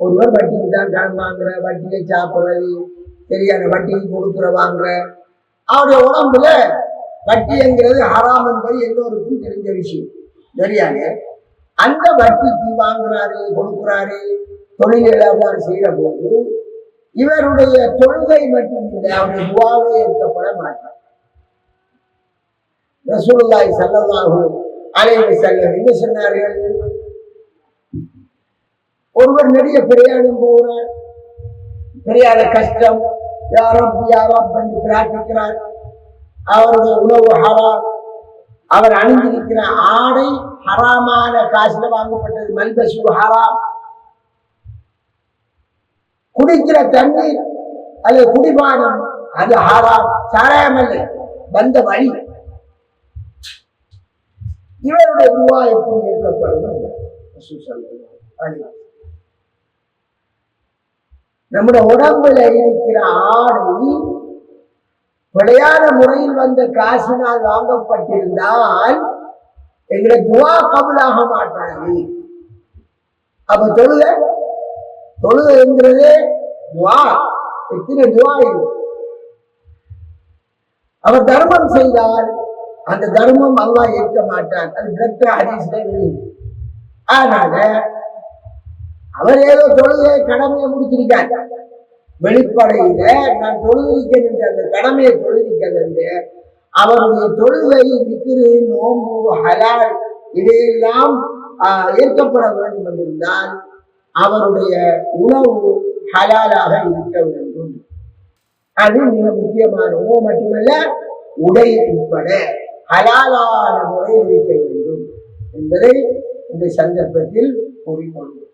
ஒருவர் வட்டிக்கு தான் கடன் வாங்குற வட்டியை சாப்பிட்றது சரியான வட்டிக்கு கொடுக்குற வாங்குற. அவருடைய உடம்புல வட்டிங்கிறது ஹராம் என்பது எல்லோருக்கும் தெரிஞ்ச விஷயம். சரியாங்க? அந்த வட்டிக்கு வாங்குறாரு கொடுக்குறாரு தொழில் வியாபாரம் செய்யற போது இவருடைய தொழுகை மட்டும் இல்லை அவருடைய துவாவே ஏற்கப்பட மாட்டார். ரசூலுல்லாஹி ஸல்லல்லாஹு அலைஹி வஸல்லம் என்ன சொன்னார்கள்? ஒருவர் நெடிய பிரயாணம் போகிறார். பெரியார கஷ்டம். யாரப் யாரப் என்று பிரார்த்திக்கிறார். அவருடைய உணவு ஹராம். அவர் அணிந்திருக்கிற ஆடை ஹராமான காசுல வாங்கப்பட்டது. மல்பசு ஹராம். குடிக்கிற தண்ணீர் அல்லது குடிபானம் அது ஹராம். சாராயம் அல்ல வந்த வழி. இவருடைய துவா எப்படி ஏற்கப்படும்? நம்முடைய உடம்புல இருக்கிற ஆடை விளையாட முறையில் வந்த காசினால் வாங்கப்பட்டிருந்தால் எங்களை துவா கபலாக மாட்டாது அப்ப தொழுக தொழுக என்கிறது துவா எத்தனை துவா இது அவர் தர்மம் செய்தால் அந்த தர்மம் அல்லாஹ் ஏற்க மாட்டான் அது விளக்க ஹதீஸ்ல வெளியுது ஆனால அவர் ஏதோ தொழுகை கடமையை முடிச்சிருக்கார். வெளிப்படையில நான் தொழுதிருக்கேன் அந்த கடமையை தொழுதிருக்கிறது. அவருடைய தொழுகை விக்கிரு நோம்பு ஹலால் இதையெல்லாம் ஏற்கப்பட வேண்டும் என்றிருந்தால் அவருடைய உணவு ஹலாலாக இருக்க வேண்டும். அது மிக முக்கியமான உணவு மட்டுமல்ல உடை உட்பட ஹலாலான முறையில் இருக்க வேண்டும் என்பதை இந்த சந்தர்ப்பத்தில் கூறிக்கொள்கிறேன்.